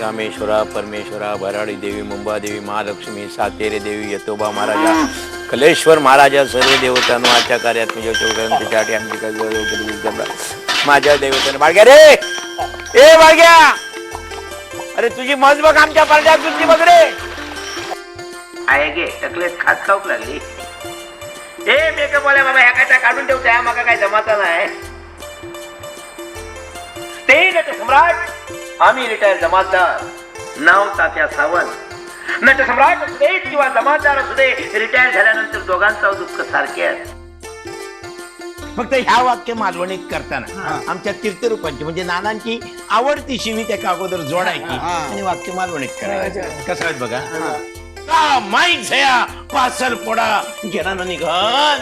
रामेश्वरा परमेश्वरा भराडी देवी मुंबादेवी महालक्ष्मी सातेरे देवी यतोबा महाराजा कलेश्वर महाराजा सर्व देवतांनो आजच्या कार्यात म्हणजे त्याच्यासाठी आमची काही माझ्या देवताने बाळग्या रे! ए बाळग्या! अरे तुझी मज बघ आमच्या पारड्यात तुझी बघ रे! आहे गे टकलेत खात खाऊक लागली. ए मेकअप वाल्या बाबा ह्या काय काढून ठेवते हा माका काय जमाचा नाही. ते नट सम्राट! आम्ही रिटायर जमातदार. नाव तात्या सावंत. नट सम्राट असू दे किंवा जमातदार असू दे रिटायर झाल्यानंतर दोघांचा दुःख सारखे आहे. फक्त ह्या वाक्य मालवणीत करताना आमच्या तीर्थरूपांची म्हणजे नानांची आवडती शिवी त्या अगोदर जोडायची आणि वाक्य मालवणीत करायचं. कसं आहे बघा? का माईक झया पासर पोडा गेला ना निघाल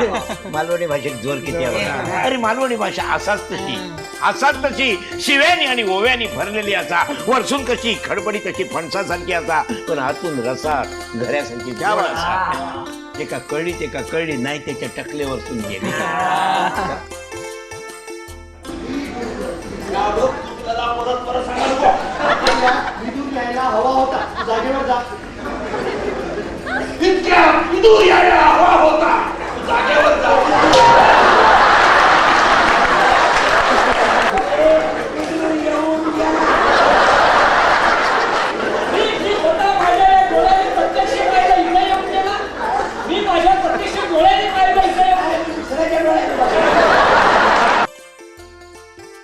मालवणी भाषेत जोर किती आहे बघा. अरे मालवणी भाषा असाच तशी. असाच तशी शिव्यानी आणि ओव्यानी भरलेली असा. वरसून कशी खडबडी कशी फणसासारखी असा. पण आतून रसा घऱ्यासारखी गोड असा. एका कळली ते का कळली नाही त्याच्या टकलेवरतून गेली. विद्युत यायला हवा होता. जागेवर जा मी मी स्वतः माझ्या डोळ्याने प्रत्यक्ष पाहिलं इकडे येऊन गेला मी माझ्या प्रत्यक्ष डोळ्याने पाहिलं इकडे येऊन गेला.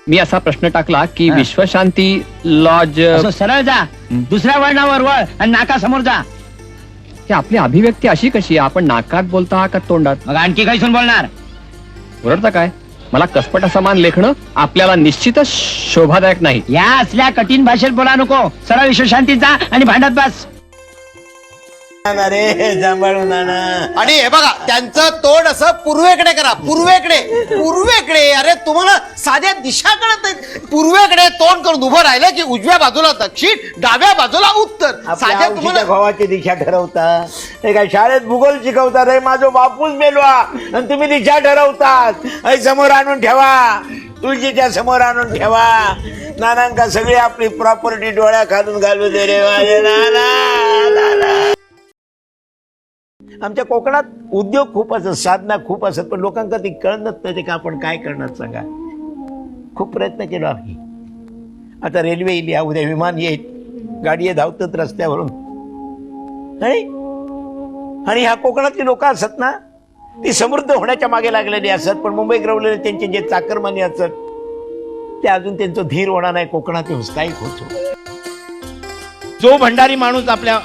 मी असा प्रश्न टाकला की विश्वशांती लॉज असं सरळ जा. दुसऱ्या वळणावर वळ आणि नाका समोर जा आपली अभिव्यक्ती अशी कशी आहे? आपण नाकात बोलता का तोंडात? मग आणखी काही सुन बोलणार. ओरडता काय? मला कसपटा समान लेखणं आपल्याला निश्चितच शोभादायक नाही. या असल्या कठीण भाषेत बोला नको. सरळ विश्वशांतीत जा आणि भांडत बस. अरे नाना. आणि हे बघा त्यांचं तोंड असं पूर्वेकडे करा पूर्वेकडे पूर्वेकडे. अरे तुम्हाला साध्या दिशा कळत पूर्वेकडे तोंड करून उभं राहिलं की उजव्या बाजूला दक्षिण डाव्या बाजूला उत्तर. साध्या तुम्हाला भावाची दिशा ठरवता. हे काय शाळेत भूगोल शिकवता रे माझो बापूच मेलवा. आणि तुम्ही दिशा ठरवतात. ऐ समोर आणून ठेवा. तुळशीच्या समोर आणून ठेवा. नानांका सगळी आपली प्रॉपर्टी डोळ्या खालून घालू दे रे माझे नाना. आमच्या कोकणात उद्योग खूप असत साधना खूप असत पण लोकांना ती कळत नाही का आपण काय करणार सांगा. खूप प्रयत्न केला आम्ही. आता रेल्वे येईल या उद्या विमान येईल गाडी धावतात रस्त्यावरून. नाही? आणि ह्या कोकणातली लोक असत ना ती समृद्ध होण्याच्या मागे लागलेली असत पण मुंबईत रवलेले त्यांचे जे चाकरमानी असत ते अजून त्यांचं धीर होणार नाही कोकणात स्थायिक होतो. जो भंडारी माणूस आपल्या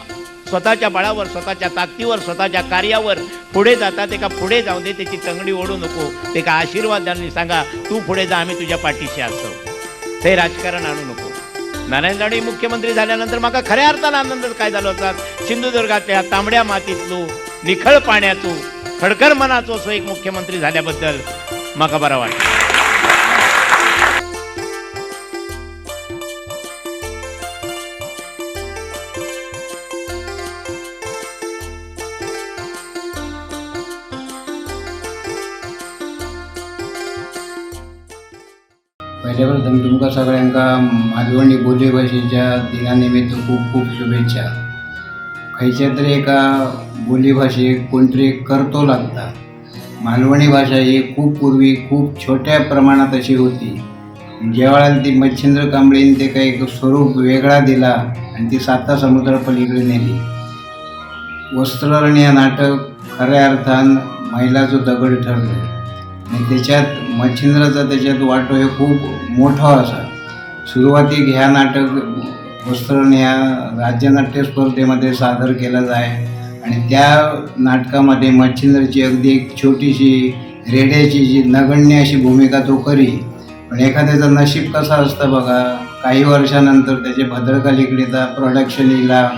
स्वतःच्या बळावर स्वतःच्या ताकदीवर स्वतःच्या कार्यावर पुढे जातात ते का पुढे जाऊ दे त्याची तंगडी ओढू नको. ते का आशीर्वादांनी सांगा तू पुढे जा आम्ही तुझ्या पाठीशी असतो. ते राजकारण आणू नको. नारायण राणे मुख्यमंत्री झाल्यानंतर माका खऱ्या अर्थानं आनंद काय झाला होता? सिंधुदुर्गातल्या तांबड्या मातीतलो निखळ पाण्याचो खडकर मनाचो असो एक मुख्यमंत्री झाल्याबद्दल माका बरं वाटतं पहिल्या प्रथम तुमका सगळ्यांका मालवणी बोलीभाषेच्या दिनानिमित्त खूप खूप शुभेच्छा. खंयच्या तरी एका बोलीभाषेक कोणतरी तरी करतो लागता. मालवणी भाषा ही खूप पूर्वी खूप छोट्या प्रमाणात अशी होती. ज्या वेळेला ती मच्छिंद्र कांबळीने ते काही एक स्वरूप वेगळा दिला आणि ती साता समुद्र पलीकडे नेली. वस्त्ररण या नाटक खऱ्या अर्थान महिलाचं दगड ठरलं. आणि त्याच्यात मच्छिंद्राचा त्याच्यात वाटो हे खूप मोठा असा. सुरुवातीक ह्या नाटक वस्त्रण ह्या राज्यनाट्य स्पर्धेमध्ये सादर केलं जाय. आणि त्या नाटकामध्ये मच्छिंद्रची अगदी एक छोटीशी रेड्याची जी नगण्य अशी भूमिका तो करी. पण एखाद्याचं नशीब कसं असतं बघा काही वर्षानंतर त्याचे भद्रकालीकडेचा प्रोडक्शन इला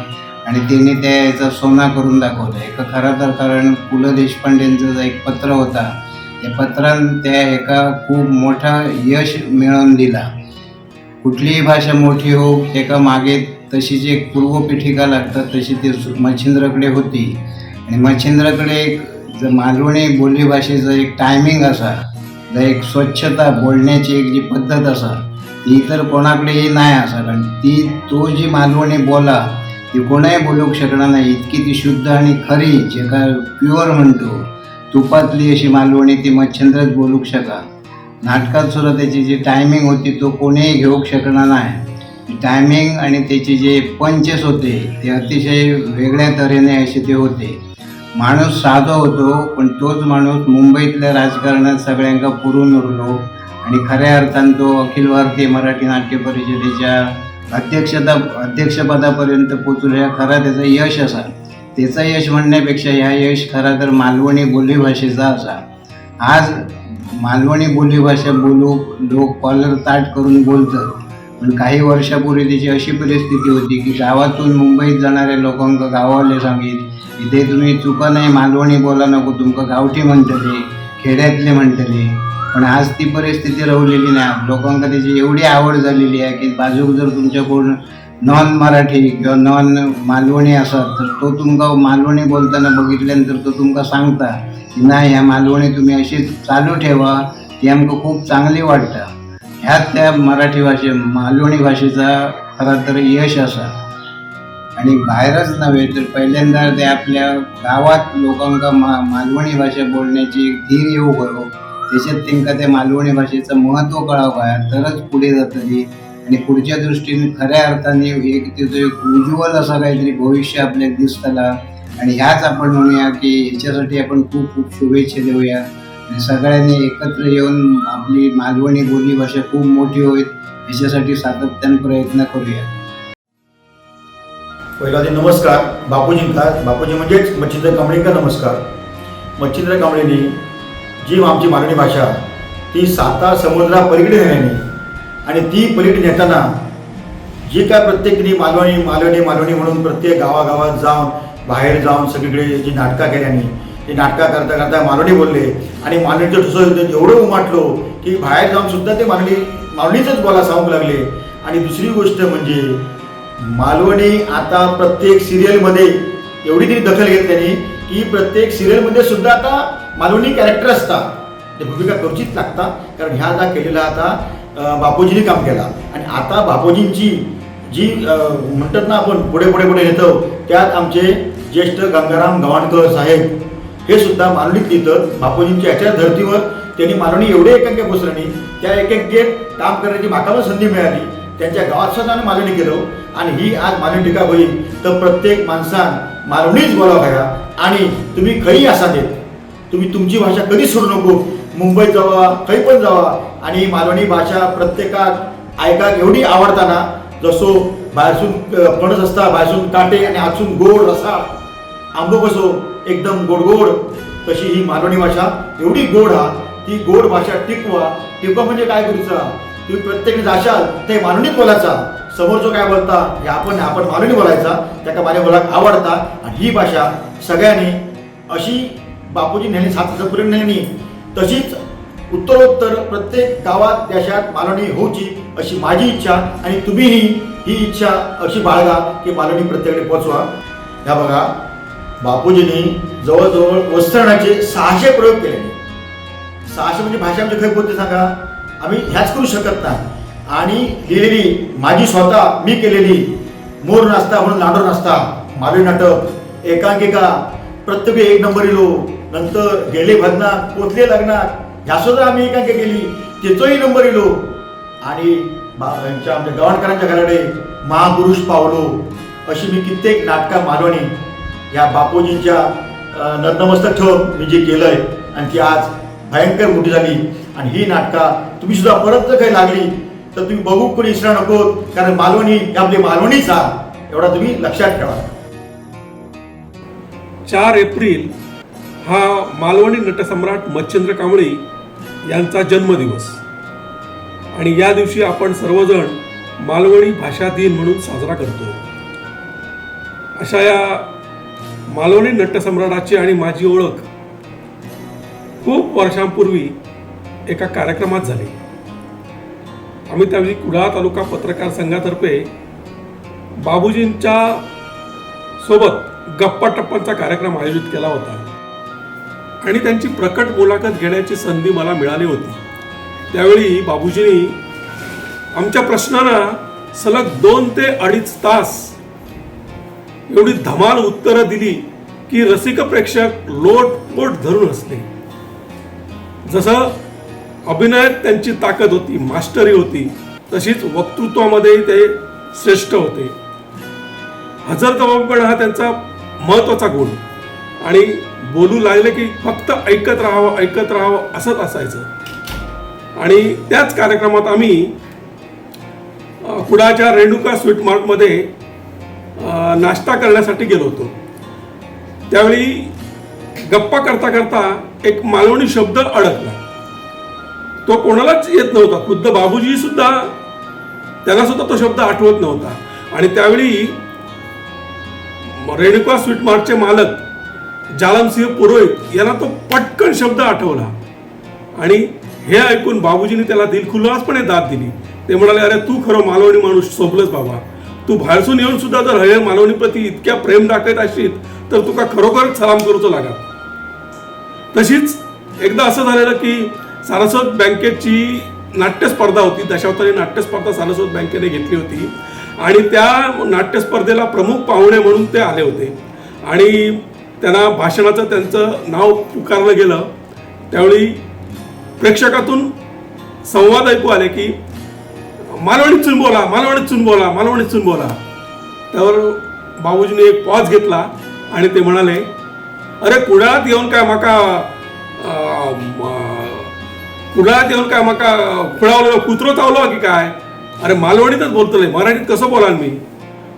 आणि त्यांनी त्या याचा सोना करून दाखवला. एक खरं तर कारण पु ल देशपांडेंचं एक पत्र होता त्या पत्रान त्या एका खूप मोठा यश मिळवून दिला. कुठलीही भाषा मोठी हो एका मागे तशी एक पूर्वपीठिका लागतात तशी ती मच्छिंद्रकडे होती. आणि मच्छिंद्रकडे एक जर मालवणी बोलीभाषेचं एक टायमिंग असा जर एक स्वच्छता बोलण्याची एक जी पद्धत असा ती इतर कोणाकडेही नाही असा कारण ती तो जी मालवणी बोला ती कोणाही बोलूक शकणार नाही. इतकी ती शुद्ध आणि खरी जे काय प्युअर म्हणतो. तुपातली अशी मालवणी ती मच्छंद्रच बोलूक शका नाटकात सुद्धा त्याची जी टायमिंग होती तो कोणीही घेऊक शकणार नाही. टायमिंग आणि त्याचे जे पंचेस होते ते अतिशय वेगळ्या तऱ्हेने असे ते होते. माणूस साधो होतो पण तोच माणूस मुंबईतल्या राजकारणात सगळ्यांका पुरून उरलो आणि खऱ्या अर्थान तो अखिल भारतीय मराठी नाट्य परिषदेच्या अध्यक्षता अध्यक्षपदापर्यंत पोचलो ह्या खरा त्याचं यश असा त्याचं यश म्हणण्यापेक्षा ह्या यश खरा तर मालवणी बोलीभाषेचा असा. आज मालवणी बोलीभाषा बोलू लोक कॉलर ताट करून बोलतात. पण काही वर्षापूर्वी त्याची अशी परिस्थिती होती की गावातून मुंबईत जाणाऱ्या लोकांक गावाले सांगित इथे तुम्ही चुका नाही मालवणी बोला नको तुमका गावठी म्हणतले खेड्यातले म्हणतले. पण आज ती परिस्थिती राहिलेली नाही. लोकांक त्याची एवढी आवड झालेली आहे की बाजूक जर तुमच्याकडून नॉन मराठी किंवा नॉन मालवणी असत तर तो तुमका मालवणी बोलताना बघितल्यानंतर तो तुमका सांगता की नाही ह्या मालवणी तुम्ही अशी चालू ठेवा ती आमकां खूप चांगली वाटतं. ह्याच त्या मराठी भाषे मालवणी भाषेचा खरा तर यश असा. आणि बाहेरच नव्हे तर पहिल्यांदा ते आपल्या गावात लोकांका मा मालवणी भाषा बोलण्याची एक धीर येऊ करो त्याच्यात त्यांना त्या मालवणी भाषेचं महत्त्व कळावं काय तरच पुढे जातली. आणि पुढच्या दृष्टीने खऱ्या अर्थाने एक तिथं एक उज्ज्वल असं काहीतरी भविष्य आपल्याला दिसताला. आणि ह्याच आपण म्हणूया की याच्यासाठी आपण खूप खूप शुभेच्छा देऊया. आणि सगळ्यांनी एकत्र येऊन आपली मालवणी बोली भाषा खूप मोठी होईल. याच्यासाठी सातत्याने प्रयत्न करूया. पहिला नमस्कार. नमस्कार बापूजींका बापूजी म्हणजेच मच्छिंद्र कांबळेंका नमस्कार. मच्छिंद्र कांबळेंनी जी आमची मालवणी भाषा ती साता समुद्रा पलीकडे नेल्याने आणि ती पलीकडे नेताना जी काय प्रत्येकनी मालवणी मालवणी मालवणी म्हणून प्रत्येक गावागावात जाऊन बाहेर जाऊन सगळीकडे जी नाटकं केल्याने ते नाटकं करता करता मालवणी बोलले. आणि मालवणीचं ठुसं एवढं उमाटलो की बाहेर जाऊन सुद्धा ते मालवणी मालवणीचंच बोला सांगू लागले. आणि दुसरी गोष्ट म्हणजे मालवणी आता प्रत्येक सिरियलमध्ये एवढी तरी दखल घेत त्यांनी की प्रत्येक सिरियलमध्ये सुद्धा आता मालवणी कॅरेक्टर असतात. ते भूमिका क्वचित लागतात कारण ह्या आता केलेला आता बापूजीने काम केला. आणि आता बापूजींची जी म्हणतात ना आपण पुढे पुढे पुढे येतो त्यात आमचे ज्येष्ठ गंगाराम गवाणकर साहेब हे सुद्धा मालवणीत लिहितं बापूजींच्या ह्याच्या धर्तीवर त्यांनी मानवणी एवढे एकांक्या पोचल्याने त्या एकांकेत काम करण्याची माका पण संधी मिळाली. त्यांच्या गावात सुद्धा आम्ही मालवणी केलो. आणि ही आज मालवणी टीका होईल तर प्रत्येक माणसान मालवणीच बोलावं घ्या आणि तुम्ही खरी असा देत तुम्ही तुमची भाषा कधी सोडू नको. मुंबईत जावा खंय पण जावा. आणि मालवणी भाषा प्रत्येकाक ऐकाक एवढी आवडताना जसो बाहेरसून अ, फणस असता बाहेरसून काटे आणि आतसून गोड रसा आंबो कसो एकदम गोड गोड तशी ही मालवणी भाषा एवढी गोड हा ती गोड भाषा टिकवा टिकवा म्हणजे काय करूचा तुम्ही प्रत्येक जाशाल ते मालवणीत बोलायचा. समोरचं काय बोलता हे आपण आपण मालवणी बोलायचा. त्याका माझ्या बोलाक आवडता. आणि ही भाषा सगळ्यांनी अशी बापूजी नेहमी सात सपूर्ण नेहमी तशीच उत्तरोत्तर प्रत्येक गावात देशात मालवणी होऊची अशी माझी इच्छा आणि तुम्हीही ही इच्छा अशी बाळगा की मालवणी प्रत्येकाने पोचवा ह्या बघा बापूजींनी जवळजवळ वस्त्रणाचे सहाशे प्रयोग केले. सहाशे म्हणजे भाषा म्हणजे खरी बोलते सांगा? आम्ही ह्याच करू शकत नाही. आणि लिहिलेली माझी स्वतः मी केलेली मोर नाचता म्हणून लांडोर नाचता मालवी नाटक एकांकिका प्रत्येक एक नंबर इलो नंतर गेले भजनात पोचले लग्नात ह्या सुद्धा आम्ही एकांकी केली त्याचोही नंबर इलो. आणि बा- यांच्या आमच्या गव्हाणकरांच्या घराकडे महापुरुष पावलो अशी मी कित्येक नाटकं मालवणी या बापूजींच्या नतमस्तक ठेवून मी जे केलंय. आणि ती आज भयंकर मोठी झाली. आणि ही नाटका तुम्ही सुद्धा परत जर काही लागली तर तुम्ही बघू कोणी इसरा नको. कारण मालवणी ही आपली मालवणीच हा एवढा तुम्ही लक्षात ठेवा. चार एप्रिल हा मालवणी नटसम्राट मच्छिंद्र कांबळे यांचा जन्मदिवस. आणि या दिवशी आपण सर्वजण मालवणी भाषा दिन म्हणून साजरा करतो अशा या मालवणी नटसम्राटाची आणि माझी ओळख खूप वर्षांपूर्वी एका कार्यक्रमात झाली. आम्ही त्यावेळी कुडाळ तालुका पत्रकार संघातर्फे बाबूजींच्या सोबत गप्पा टप्पांचा कार्यक्रम आयोजित केला होता. आणि त्यांची प्रकट मुलाखत घेण्याची संधी मला मिळाली होती. त्यावेळी बाबूजींनी आमच्या प्रश्नांना सलग दोन ते अडीच तास एवढी धमाल उत्तरं दिली की रसिक प्रेक्षक लोटपोट धरून असले जसं अभिनयात त्यांची ताकद होती मास्टरी होती तशीच वक्तृत्वामध्ये ते श्रेष्ठ होते. हजर जबाबपणा हा त्यांचा महत्त्वाचा गुण. आणि बोलू लागले की फक्त ऐकत राहावं ऐकत राहावं असंच असायचं. आणि त्याच कार्यक्रमात आम्ही कुडाच्या रेणुका स्वीट मार्टमध्ये नाश्ता करण्यासाठी गेलो होतो. त्यावेळी गप्पा करता करता एक मालवणी शब्द अडकला. तो कोणालाच येत नव्हता. खुद्द बाबूजी सुद्धा त्यांना सुद्धा तो शब्द आठवत नव्हता. आणि त्यावेळी रेणुका स्वीट मार्टचे मालक जालमसिंह पुरोहित यांना तो पटकन शब्द आठवला. आणि हे ऐकून बाबूजींनी त्याला दिलखुलासपणे दाद दिली. ते म्हणाले अरे तू खरं मालवणी माणूस सोबलच बाबा. तू बाहेरसून येऊन सुद्धा जर हे मालवणीप्रती इतक्या प्रेम दाखवत असशील तर तुका खरोखर सलाम करूचो लागा तशीच एकदा असं झालेलं की सारस्वत बँकेची नाट्य स्पर्धा होती दशावतारी नाट्य स्पर्धा सारस्वत बँकेने घेतली होती. आणि त्या नाट्य स्पर्धेला प्रमुख पाहुणे म्हणून ते आले होते. आणि त्यांना भाषणाचं त्यांचं नाव पुकारलं गेलं. त्यावेळी प्रेक्षकातून संवाद ऐकू आले की मालवणीतून बोला मालवणीतून बोला मालवणीतून बोला. त्यावर बाबूजीने एक पॉज घेतला आणि ते म्हणाले अरे कुडाळात येऊन काय माका कुडाळात येऊन काय माका खुळावलं कुत्रो चावलो की काय? अरे मालवणीतच बोलतोय मराठीत कसं बोलाल मी?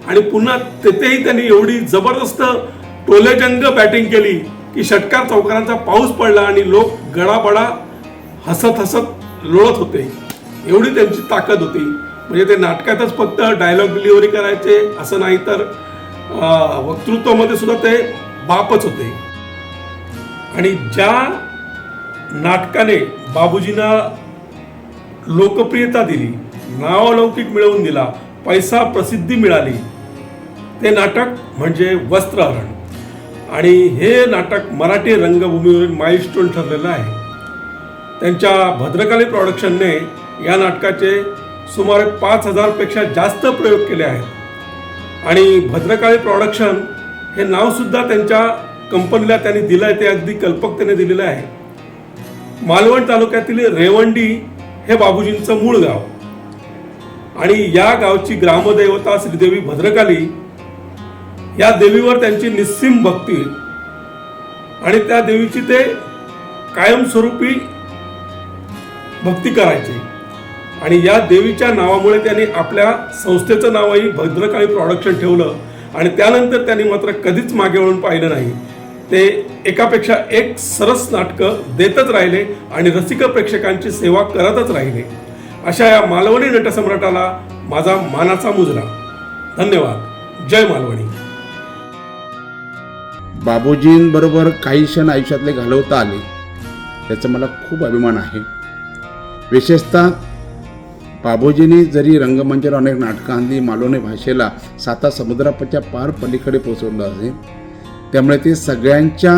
आणि पुन्हा तेथेही त्यांनी एवढी जबरदस्त टोलेजंग बॅटिंग केली की षटकार चौकारांचा पाऊस पडला आणि लोक गडाबडा हसत हसत लोळत होते. एवढी त्यांची ताकद होती. म्हणजे ते नाटकातच फक्त डायलॉग डिलिव्हरी करायचे असं नाही तर वक्तृत्वामध्ये सुद्धा ते बापच होते. आणि ज्या नाटकाने बाबूजींना लोकप्रियता दिली नावलौकिक मिळवून दिला पैसा प्रसिद्धी मिळाली ते नाटक म्हणजे वस्त्रहरण. आणि हे नाटक मराठी रंगभूमीवरील माइलस्टोन ठरलेलं आहे. त्यांच्या भद्रकाली प्रॉडक्शनने या नाटकाचे सुमारे पाच हजारपेक्षा जास्त प्रयोग केले आहेत. आणि भद्रकाळी प्रॉडक्शन हे नावसुद्धा त्यांच्या कंपनीला त्यांनी दिलं आहे ते अगदी कल्पकतेने दिलेलं आहे. मालवण तालुक्यातील रेवंडी हे बाबूजींचं मूळ गाव. आणि या गावची ग्रामदेवता श्रीदेवी भद्रकाली या देवीवर त्यांची निस्सीम भक्ती. आणि त्या देवीची ते कायमस्वरूपी भक्ती करायची. आणि या देवीच्या नावामुळे त्यांनी आपल्या संस्थेचं नावही भद्रकाळी प्रॉडक्शन ठेवलं. आणि त्यानंतर त्यांनी मात्र कधीच मागे वळून पाहिलं नाही. ते एकापेक्षा एक सरस नाटकं देतच राहिले आणि रसिक प्रेक्षकांची सेवा करतच राहिले. अशा या मालवणी नटसम्राटाला माझा मानाचा मुजरा. धन्यवाद. जय मालवणी. बाबूजींबरोबर काही क्षण आयुष्यातले घालवता आले याचा मला खूप अभिमान आहे. विशेषतः बाबूजींनी जरी रंगमंचावर अनेक नाटकं आणली मालवणी भाषेला साता समुद्राच्या पार पलीकडे पोचवलं असेल त्यामुळे ते सगळ्यांच्या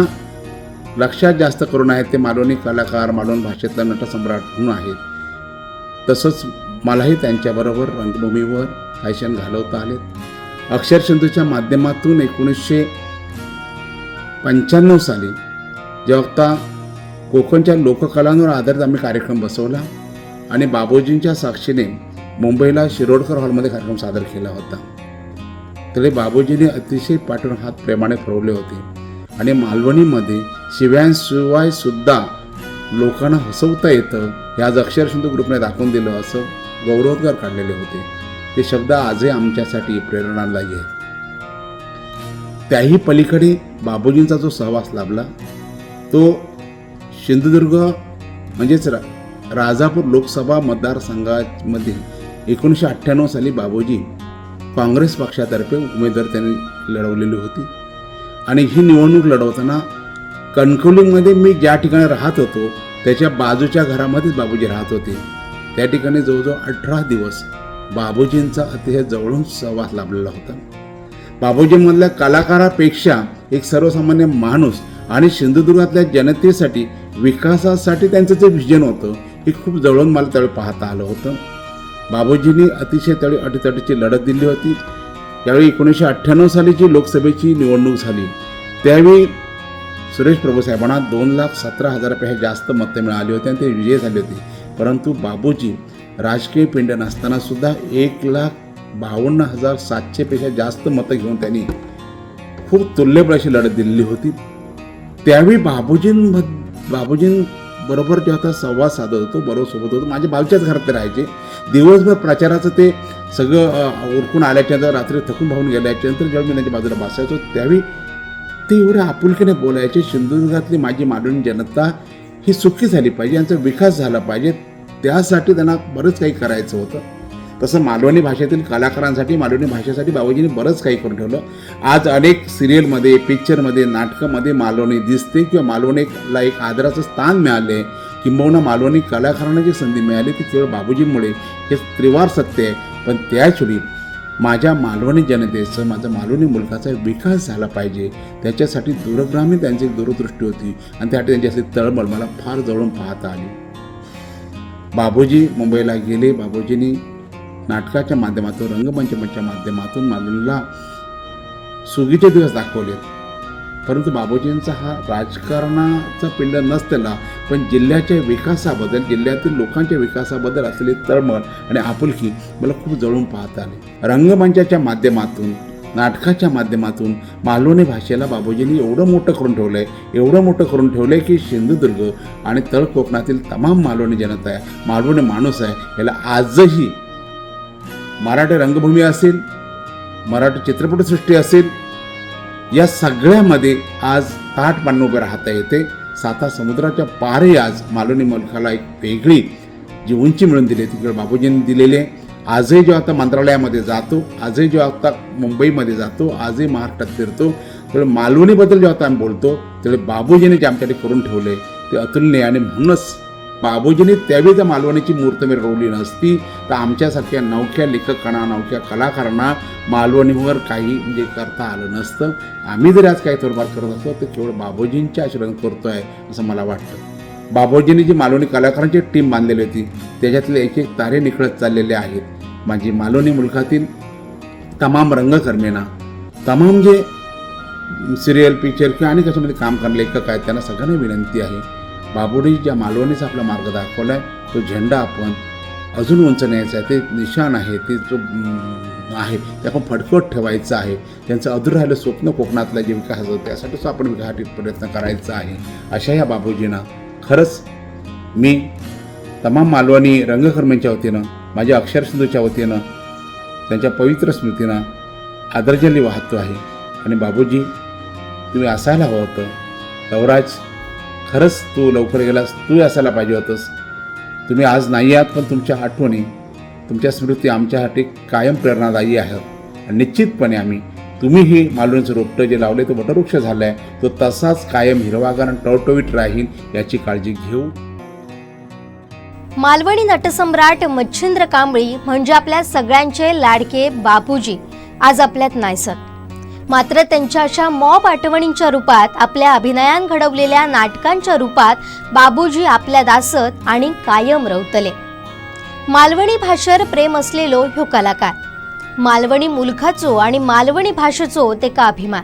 लक्षात जास्त करून आहेत. ते मालवणी कलाकार मालवण भाषेतला नटसम्राट म्हणून आहेत. तसंच मलाही त्यांच्याबरोबर रंगभूमीवर काही क्षण घालवता आलेत. अक्षर सिंधूच्या माध्यमातून एकोणीसशे पंच्याण्णव साली जेव्हा कोकणच्या लोककलांवर आधारित आम्ही कार्यक्रम बसवला आणि बाबूजींच्या साक्षीने मुंबईला शिरोडकर हॉलमध्ये कार्यक्रम सादर केला होता. तरी बाबूजीने अतिशय पाठवून हात प्रेमाने फरवले होते आणि मालवणीमध्ये शिव्यांशिवाय सुद्धा लोकांना हसवता येतं हे आज अक्षर सिंधू ग्रुपने दाखवून दिलं असं गौरवोद्गार काढलेले होते. ते शब्द आजही आमच्यासाठी प्रेरणादायी आहेत. त्याही पलीकडे बाबूजींचा जो सहवास लाभला तो सिंधुदुर्ग म्हणजेच रा राजापूर लोकसभा मतदारसंघामध्ये एकोणीसशे अठ्ठ्याण्णव साली बाबूजी काँग्रेस पक्षातर्फे उमेदवार त्यांनी लढवलेली होती. आणि ही निवडणूक लढवताना कणकवलीमध्ये मी ज्या ठिकाणी राहत होतो त्याच्या बाजूच्या घरामध्येच बाबूजी राहत होते. त्या ठिकाणी जवळजवळ अठरा दिवस बाबूजींचा अतिशय जवळून सहवास लाभलेला होता. बाबूजीमधल्या कलाकारापेक्षा एक सर्वसामान्य माणूस आणि सिंधुदुर्गातल्या जनतेसाठी विकासासाठी त्यांचं जे विजन होतं हे खूप जवळून मला त्यावेळी पाहता आलं होतं. बाबूजींनी अतिशय त्यावेळी अटीतटीची लढत दिली होती. त्यावेळी एकोणीसशे अठ्ठ्याण्णव साली जी लोकसभेची निवडणूक झाली त्यावेळी सुरेश प्रभू साहेबांना दोन लाख सतरा हजारापेक्षा जास्त मतं मिळाली होती आणि ते विजयी झाले होते. परंतु बाबूजी राजकीय पिंड नसताना सुद्धा एक लाख बावन्न हजार सातशेपेक्षा जास्त मतं घेऊन त्यांनी खूप तुल्यप्राशी लढत दिलेली होती. त्यावेळी बाबूजीं बाबूजींबरोबर जे आता संवाद साधत होतो बरोबर सोबत होतो माझ्या बाजूच्याच घरात ते राहायचे. दिवसभर प्रचाराचं ते सगळं उरकून आल्याच्यानंतर रात्री थकून भावून गेल्याच्यानंतर जेव्हा मी त्यांच्या बाजूला बसायचो त्यावेळी ते एवढ्या आपुलकीने बोलायचे सिंधुदुर्गातली माझी मांडून जनता ही सुखी झाली पाहिजे यांचा विकास झाला पाहिजे त्यासाठी त्यांना बरंच काही करायचं होतं. तसं मालवणी भाषेतील कलाकारांसाठी मालवणी भाषेसाठी बाबाजींनी बरंच काही करून ठेवलं. आज अनेक सिरियलमध्ये पिक्चरमध्ये नाटकामध्ये मालवणी दिसते किंवा मालवणीला एक आदराचं स्थान मिळाले किंबहुना मालवणी कलाकारांना जी संधी मिळाली ती केवळ बाबूजींमुळे. हे त्रिवार सत्य आहे. पण त्याचवेळी माझ्या मालवणी जनतेचं माझा मालवणी मुलगाचा विकास झाला पाहिजे. त्याच्यासाठी दूरग्रामी त्यांची एक दूरदृष्टी होती आणि त्यासाठी त्यांची असली तळमळ मला फार जवळून पाहता आली. बाबूजी मुंबईला गेले. बाबूजींनी नाटकाच्या माध्यमातून रंगमंचमच्या माध्यमातून मालवणीला सुगीचे दिवस दाखवले परंतु बाबूजींचा हा राजकारणाचा पिंड नसताना पण जिल्ह्याच्या विकासाबद्दल जिल्ह्यातील लोकांच्या विकासाबद्दल असलेली तळमळ आणि आपुलकी मला खूप जवळून पाहता आली. रंगमंचाच्या माध्यमातून नाटकाच्या माध्यमातून मालवणी भाषेला बाबूजींनी एवढं मोठं करून ठेवलं आहे एवढं मोठं करून ठेवलं आहे की सिंधुदुर्ग आणि तळ कोकणातील तमाम मालवणी जनता आहे मालवणी माणूस आहे याला आजही मराठी रंगभूमी असेल मराठी चित्रपटसृष्टी असेल या सगळ्यामध्ये आज ताटपणे उभे राहता येते. साता समुद्राच्या पारे आज मालवणी मुलखाला एक वेगळी जी उंची मिळून दिली तिकडे बाबूजींनी दिलेली आहे. आजही जेव्हा आता मंत्रालयामध्ये जातो आजही जेव्हा आता मुंबईमध्ये जातो आजही महाराष्ट्रात फिरतो तेव्हा मालवणीबद्दल जेव्हा आता आम्ही बोलतो त्यावेळी बाबूजीने जे आमच्याकडे करून ठेवले ते अतुलनीय आणि म्हणूनच बाबूजीने त्यावेळी त्या मालवणीची मूर्त मी रोवली नसती तर आमच्यासारख्या नवख्या लेखकांना नवख्या कलाकारांना मालवणीवर काही म्हणजे करता आलं नसतं. आम्ही जरी आज काही थोडंफार करत असतो तर केवळ बाबूजींच्या आशीर्वाद करतो आहे असं मला वाटतं. बाबूजींनी जी मालवणी कलाकारांची टीम बांधलेली होती त्याच्यातले एक एक तारे निखळत चाललेले आहेत. माझी मालवणी मुलखातील तमाम रंगकर्मींना तमाम जे सिरियल पिक्चर किंवा आणि कशामध्ये काम करणारे लेखक आहेत त्यांना सगळ्यांना विनंती आहे. बाबुडी ज्या मालवणीचा आपला मार्ग दाखवला आहे तो झेंडा आपण अजून उंच न्यायचा आहे. ते निशाण आहे. ते जो आहे. ते आपण फडकत ठेवायचं आहे. त्यांचं अधूर राहिलं स्वप्न कोकणातला जे विकास होतो त्यासाठीच आपण विघाटित प्रयत्न करायचा आहे. अशा या बाबूजींना खरंच मी तमाम मालवणी रंगकर्मींच्या वतीनं माझ्या अक्षरसिंधूच्या वतीनं त्यांच्या पवित्र स्मृतीनं आदरांजली वाहतो आहे. आणि बाबूजी तुम्ही असायला हवं होतं. नवराज खरंच तू लवकर गेलास तू असायला पाहिजे होतंस. तुम्ही आज नाही आहात पण तुमच्या आठवणी तुमच्या स्मृती आमच्यासाठी कायम प्रेरणादायी आहेत. आणि निश्चितपणे आम्ही तुम्ही ही मालवणीचं रोपटं जे लावले तो वटवृक्ष झालं आहे तो तसाच कायम हिरवागार आणि टवटवीत राहील याची काळजी घेऊ. मालवणी नटसम्राट मच्छिंद्र कांबळी म्हणजे आपल्या सगळ्यांचे लाडके बापूजी. आज आपल्यात नाहीसत मात्र त्यांच्या अशा मॉब आठवणींच्या रूपात आपल्या अभिनयान घडवलेल्या नाटकांच्या रूपात बाबूजी आपल्या दासत आणि कायम रवतले. मालवणी भाषेवर प्रेम असलेलो ह्यो कलाकार. मालवणी मुलखाचो आणि मालवणी भाषेचो ते का अभिमान.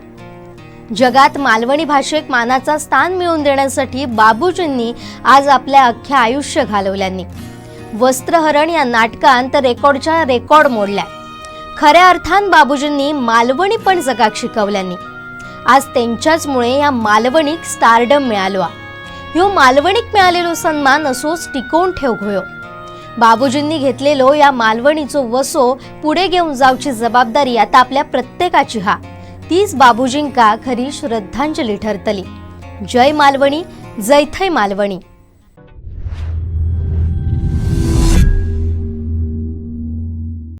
जगात मालवणी भाषेक मानाचा स्थान मिळवून देण्यासाठी बाबूजींनी आज आपल्या अख्ख्या आयुष्य घालवल्यांनी. वस्त्रहरण या नाटकांत रेकॉर्डच्या रेकॉर्ड मोडल्या. खऱ्या अर्थान बाबूजींनी मालवणी पण जगाक शिकवल्यानी. आज त्यांच्याचमुळे या मालवणीक स्टारडम मिळालो ह्यो मालवणीक मिळालेलो सन्मान असोच टिकवून ठेव होयो बाबूजींनी घेतलेलो या मालवणीचो वसो पुढे घेऊन जावची जबाबदारी आता आपल्या प्रत्येकाची हा. तीच बाबूजींका खरी श्रद्धांजली ठरतली. जय मालवणी जैथय मालवणी.